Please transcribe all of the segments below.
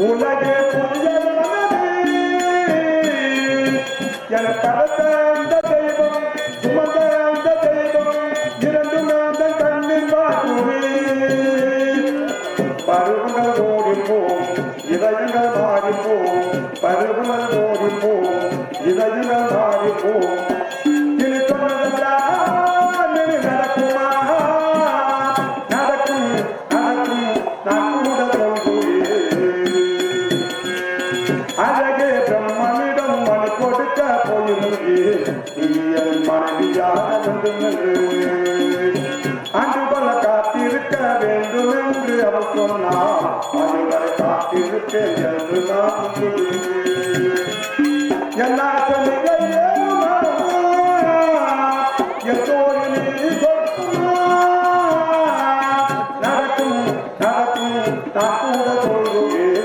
உலகே புரியலானது என தடுத்த மனைவியாக வேண்டும் அன்று பல காத்திருக்க வேண்டும் என்று அவள் சொன்னார் அதுவரை காத்திருப்பேன் என்று நான் எல்லா சொல்லுங்கள் நடக்கும் நடக்கும் நான் சொல்லுவேன்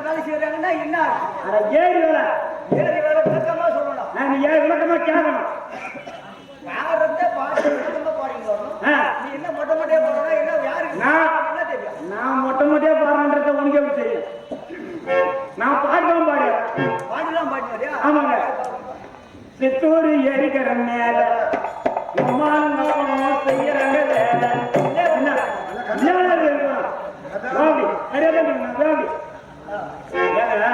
வேலை செய்யறாங்கன்னா என்ன ஏரி வேலை ஏரி வேலை விளக்கமா சொல்லணும். நான் ஏன் விளக்கமா கேட்கணும் யாரத்தை பாட்டு பாடிங்க வரணும் நீ என்ன மொட்டை மொட்டையா போறா என்ன யாருக்கு நான் என்ன தெரியும்? நான் மொட்டை மொட்டையா பாடுறேன்றத உனக்கு எப்படி தெரியும்? நான் பாடுறேன் பாடு பாட்டுலாம் பாட்டு வரியா ஆமாங்க. சித்தூர் ஏரிக்கிற மேல செய்யறாங்க வேலை. என்ன? என்ன? வேலை? வேண்டி, ஏங்க,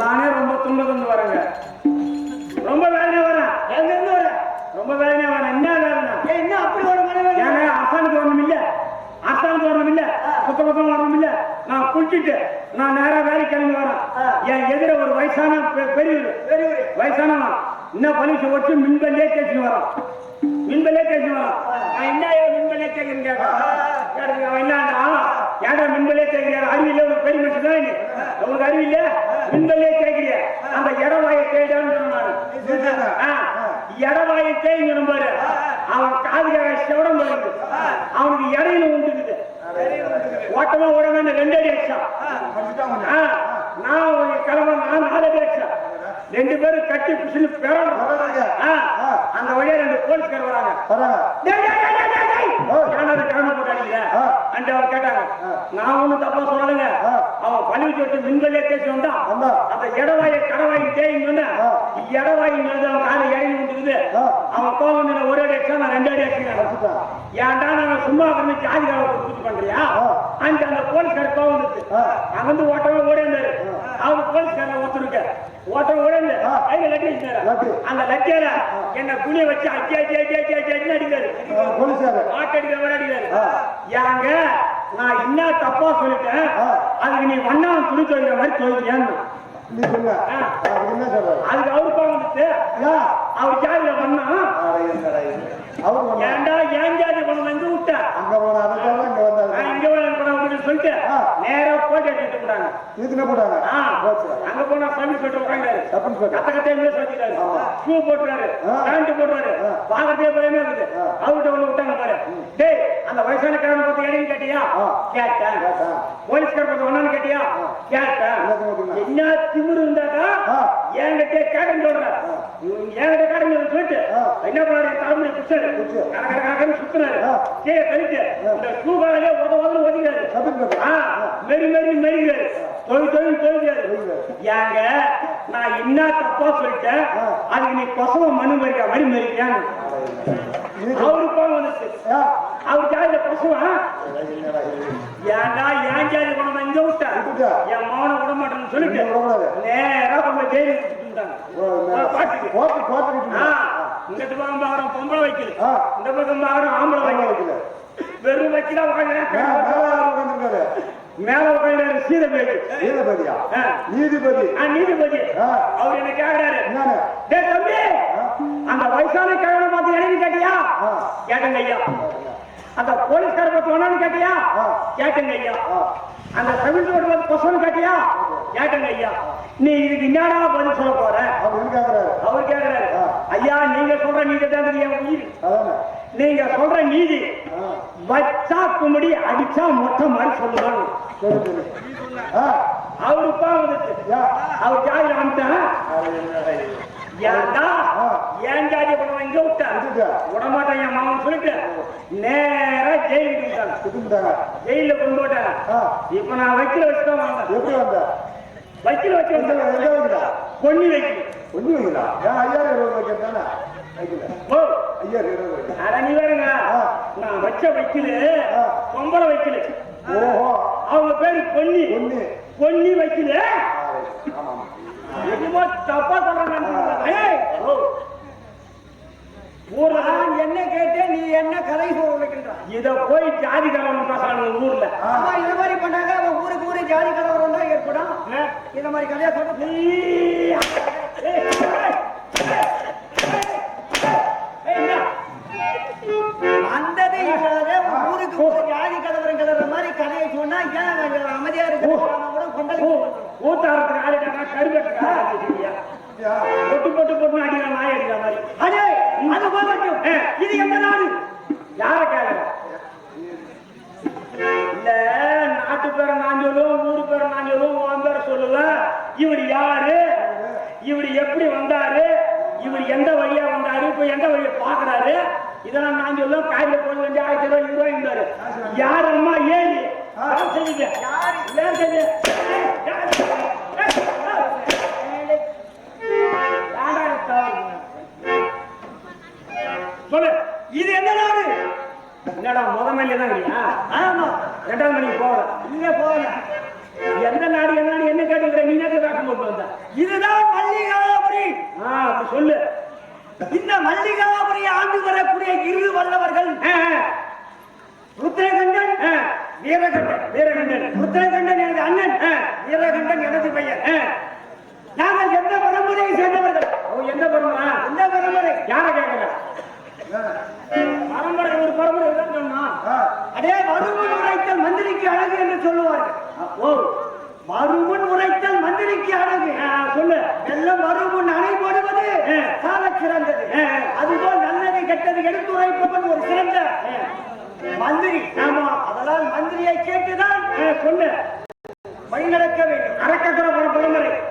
நானே ரொம்ப துன்ப துண்டு வரேங்க. ரொம்ப வேதனை வரேன். எங்க இருந்து வர? ரொம்ப வேதனையா வரேன். என்ன வேதனை? ஏன் என்ன அப்படி ஒரு மனைவி ஏங்க அரசாங்கத்துக்கு வரணும் இல்ல. அரசாங்கத்துக்கு வரணும் இல்ல. சுத்த பக்கம் வரணும் இல்ல. நான் குளிச்சுட்டு நான் நேரா வேலைக்கு கிளம்பி வரேன். என் எதிர ஒரு வயசான பெரியவர். பெரியவர். வயசானவன் இன்னும் பலிசு ஓட்டு மின்பல்லே தேய்ச்சி வரான். மின்பல்லே தேய்ச்சி வரான். நான் என்ன ஏன் மின்பல்லே தேய்க்கிறேன் கேட்கறேன் அவன் என்னடா ஏன்டா மின்பல்லே தேய்க்கிறியா அறிவில்லை உனக்கு பெரிய மனுஷன் தான் உனக்கு அறிவில்லை மின்பல்லே தேய்க்கிறிய? அந்த இடவாயை தேய்டான்னு சொன்னான். இடவாயை தேய்ங்கணும் பாரு. அவன் காதுக்காக போயிருக்கு அவனுக்கு இடையில உண்டுக்குது. ஓட்டமா ஓட ரெண்டு அடி அடிச்சான். நான் ஒரு நான் நாலு அடி ரெண்டு பேரும் கட்டி பிடிச்சு பெறணும் அந்த வழியா ரெண்டு போலீஸ்கார் வராங்க. டேய், டேய், டேய், டேய், டேய், டேய். ஏன்டா அதை கிழமை போட்டு அடிக்கிற? அன்ட்டு அவர் கேட்டாங்க. நான் ஒண்ணும் தப்பா சொல்லலைங்க. அவன் பள்ளி சொல்லிட்டு மின்கல்லே தேய்ச்சி வந்தான். வந்தா. அந்த இடவாயை கடவாய் தேய்ங்க இடவாய் அவன் காலை இறங்கி வந்துக்குது அவன் கோவம் நான் ஒரு அடி அடிச்சா நான் ரெண்டு அடி அடிச்சேன் ஏன்டா நான் சும்மா பண்ணி ஜாதி பூஜை பண்றியா? அந்த அந்த போலீஸ்கார கோவம் வந்துச்சு அங்க வந்து ஓட்டமா ஓடி வந்தாரு அவர் போலீஸ்கார ஒருத்தருக்கு ஓடி வந்து கையில லட்டி வச்சாரு லட்டு. அந்த லட்டியால என்ன துணியை வச்சு அடி அடி அடி அடி அடி அடி அடிக்காரு போலீஸாரு ஆட்டடிக்கிற மாதிரி அடிக்காரு ஆ. ஏங்க நான் என்ன தப்பா சொல்லிட்டேன். அதுக்கு நீ வண்ணா துணி துவைக்கிற மாதிரி துவைக்கிறியான்னு. நீ சொல்ல. அதுக்கு அவரு ஏன் அவர் ஜாதியில வந்தா. ஏன்டா ஏன் ஜாதி கொண்டு வந்து விட்ட அங்க போனா அதை சொல்ல இங்க கூட அப்படின்னு சொல்லிட்டு. நேரா போட்டு எடுத்துட்டு போட்டாங்க. அங்க போனா சர்வீஸ் போட்டு உட்காந்தாரு. கத்த கத்தையே மேல வச்சுட்டாரு ஆமா. ஷூ போட்டுறாரு. பேண்ட் போட்டுறாரு. பாக்கத்தே பயமே இருக்குது. அவர்கிட்ட விட்டாங்க பாரு டேய் அந்த வயசான கிழமை பார்த்து இடையும் கேட்டியா. கேட்டேன். போலீஸ்கார பார்த்து ஒண்ணான்னு கேட்டியா? கேட்டேன்? என்ன திமிரு இருந்தாக்கா. என்கிட்ட கேட்கன்னு சொல்றேன் என்கிட்ட கேட்கன்னு சொல்லிட்டு. என்ன பண்ணாரு? தலைமுறை குச்சாரு சுத்துறாரு ஆ. கீழே கழிச்சு இந்த காலையில உத இன்ஸ்பெக்டர். ஆ, மெரி மெரி மெரிங்கிறாரு தொழில் தொழில் தொழில் தொழில். ஏங்க நான் என்ன தப்பா சொல்லிட்டேன். அதுக்கு நீ கொசவ மனு மறிக்கா மணி மறிக்கான்னு இதுக்கு அவரு கோவம் வந்துச்சு? அவர் ஜாதியில இது? ஏன்டா ஏன் ஜாதி விட்ட விட்டுட்டா. என் மகனை விட மாட்டேன்னு சொல்லிட்டு. நேரா கொண்டு விட்டுட்டா. இங்கிட்டு பக்கம் பாக்குறோம் பொம்பளை வைக்கல. இந்த பக்கம் பாக்குறோம் ஆம்பளை வைக்கல. வெறும் வைக்கல ஏன் மேல உட்காந்து சீதபேடி நீதிபதியா? ஆ. நீதிபதி நீதிபதி. அவர் என்ன கேக்குறாரு தம்பி அந்த வயசான கிழமை பார்த்து கேட்டியா. கேட்டங்க ஐயா அந்த போலீஸ்கார பார்த்து ஒண்ணான்னு கேட்டியா. கேட்டங்க ஐயா. அந்த தமிழ் ரோடு பார்த்து கொசவன் கேட்டியா கேட்டங்க ஐயா நீ இதுக்கு என்னடா பதில் சொல்ல போற அப்படின்னு கேக்குறாரு. அவர் கேக்குறாரு. ஐயா நீங்க சொல்ற நீதி தான் என் உயிர்? நீங்க சொல்ற நீதி. வச்சா கும்படி அடிச்சா மொட்டை மாதிரி சொல்லுவாங்க. அவருப்பா வந்துச்சு. அவர் என்னடா இது? ஏன்டா. ஏன் ஜாதி படம் இங்க விட்டுட்டா. விடமாட்டேன் என் மாமன் சொல்லிட்டு நேரா ஜெயிலுக்கு விட்டாங்க. ஜெயில கொண்டு போட்டாங்க. இப்ப நான் வைக்கல வச்சுதான் வந்தேன்? வைக்கல வச்சு எங்க வந்தேன். பொன்னி? ஏன் ஐயாயிரம் இருபது? வைக்கல. ஓ. ஐயாயிரம் இருபது வைக்கல. அட நீ வேறுங்க ஆ. நான் வச்ச வைக்கல. பொம்பளை வைக்கல. ஓஹோ. அவங்க பேரு பொன்னி. ஒண்ணு பொன்னி வைக்கல. ஆமா என்னமோ தப்பா சொல்றாங்க. ஏய், ஓ. ஊர்ல என்ன கேட்டேன் நீ என்ன கதை சொல்ல வைக்கின்றான் இத போய் ஜாதி கலவரம் பேசுறாங்க ஊர்ல. ஆமா இந்த மாதிரி பண்ணாங்க அவன் ஊருக்கு ஊரு ஜாதி கலவரம் தான் ஏற்படும். இந்த மாதிரி கதையா சொல்றது ஏன் அமைதியா இருக்கு கூட ஊத்தாரத்துக்கு ஆளுக்காரா கருகட்டுக்கா பொட்டு பொட்டு பொட்டு நாய் அடிக்கிற மாதிரி அடே அது இது எந்த நாடு யார இல்ல நாட்டு பேரை நான் சொல்லுவோம் ஊரு பேரை நான் சொல்லுவோம் உன் பேரை சொல்லுவேன். இவர் யாரு இவர் எப்படி வந்தாரு இவர் எந்த வழியா வந்தாரு? இப்ப எந்த வழியை பாக்குறாரு இதெல்லாம் நான் சொல்லுவேன். காயில போய் வேண்டிய ஆயிரத்தி ரூபாய் இருபது இருந்தாரு யார் அம்மா யாரு? செய்யுங்க யார்? யாரா இருக்கா? சொல்லு. இது எந்த நாடு? என்னடா முத மணில தான் இல்லையா ஆமா. ரெண்டாவது மணிக்கு போகல. இங்க போகல. எந்த நாடு என்ன என்ன கேட்டுக்கிற? நீ நேற்று போட்டு வந்த இதுதான் மல்லிகாபுரி. ஆ சொல்லு. இந்த மல்லிகாபுரி ஆண்டு வரக்கூடிய இரு வல்லவர்கள் ருத்ரகண்டன் வீரகண்டன் வீரகண்டன். முத்தலகண்டன் எனது அண்ணன். வீரகண்டன் எனது பையன். நாங்கள் எந்த பரம்பரையை சேர்ந்தவர்கள்? எந்த பரம்பரை? எந்த பரம்பரை? யார கேட்கல? பரம்பரை ஒரு பரம்பரை தான் சொன்னா அதே வருமுன் உரைத்தல் மந்திரிக்கு அழகு என்று சொல்லுவார்கள். ஓ மறுமுன் உரைத்தல் மந்திரிக்கு அழகு. சொல்லு. எல்லாம் மறுமுன் அணை போடுவது சால சிறந்தது அதுபோல் நல்லதை கெட்டது எடுத்துரைப்பவன் ஒரு சிறந்த மந்திரி. ஆமா. அதனால் மந்திரியை கேட்டுதான் சொன்ன வழி நடக்க வேண்டும். அறக்கத்துற பரம்பரை.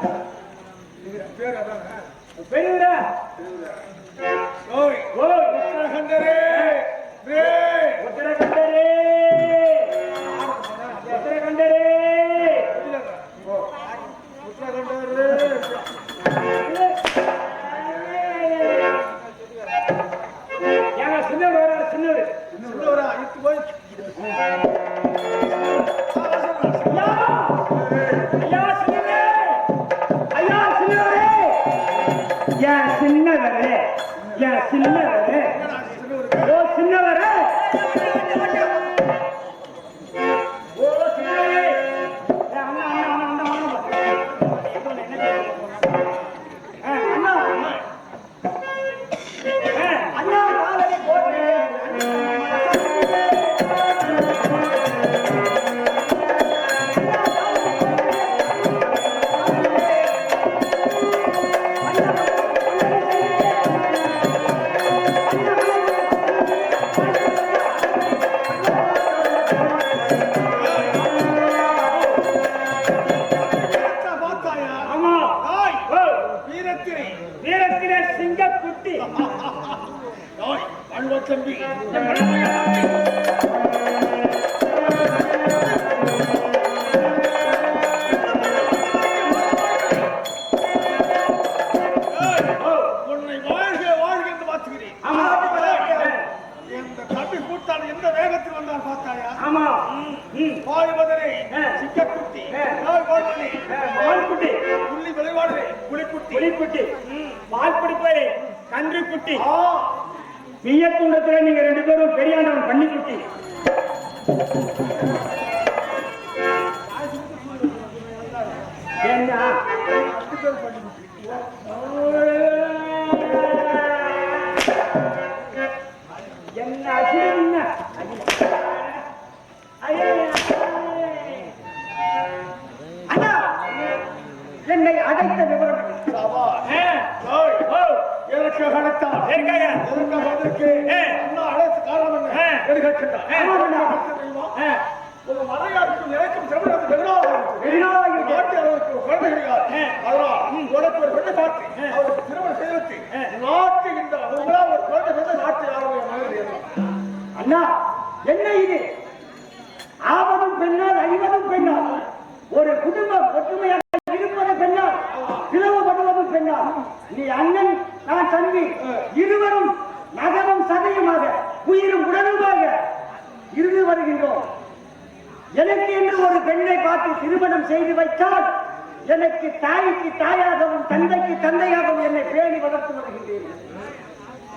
Yeah. இல்ல மான்குட்டி புள்ளி விளைவாடுவே நீங்க ரெண்டு பேரும் பெரியாண்டவன் பன்னிக்குட்டி. என்ன இருக்கின்றார் ஒரு மலையாருக்கும் எனக்கும் சிரமணத்து நாட்டு அளவுக்கு குழந்தைகளால் அதனால் உனக்கு ஒரு பெண்ணை அவருக்கு திருமணம் செய்து வைத்து நாட்டுகின்ற அவங்களா குழந்தை நாட்டு ஆரோக்கிய மகளிர் அண்ணா என்ன இது?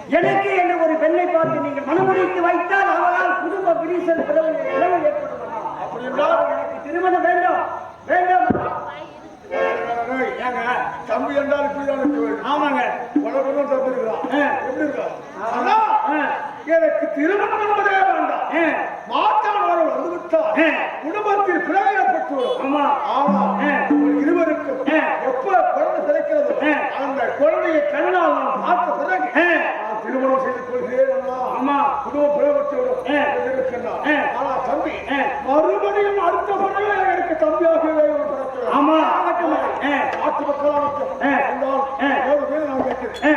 எனக்கு என்று ஒரு பெண்ணை பார்த்து நீங்கள் மனமுடித்து வைத்தால் அவளால் குடும்ப விரிசல் பிளவு பிளவு ஏற்படுமா எனக்கு திருமணம் வேண்டாம். வேண்டாம். ஏங்க தம்பி என்றால் இப்படிதான் இருக்க வேண்டும். ஆமாங்க. உலகம் தம்பி இருக்கிறான். எப்படி எனக்கு திருமணம் என்பதே வேண்டாம். மாற்றாளர்கள் வந்துவிட்டால் ஆ. குடும்பத்தில் பிறகு ஏற்பட்டு. ஆமா ஆமா இருவருக்கும். எப்ப குழந்தை கிடைக்கிறது. அந்த குழந்தையை கண்ணால் பார்த்த பிறகு திருமணம் செய்து கொள்கிறேன் அண்ணா. ஆமா குடும்பம். ஆ. ஆனா தம்பி. மறுபடியும் அடுத்த முறையில் எனக்கு தம்பியாகவே பிறக்கிறான். ஆமா நாட்டு மக்களாகட்டும் ஆ. என்றால் ஆ.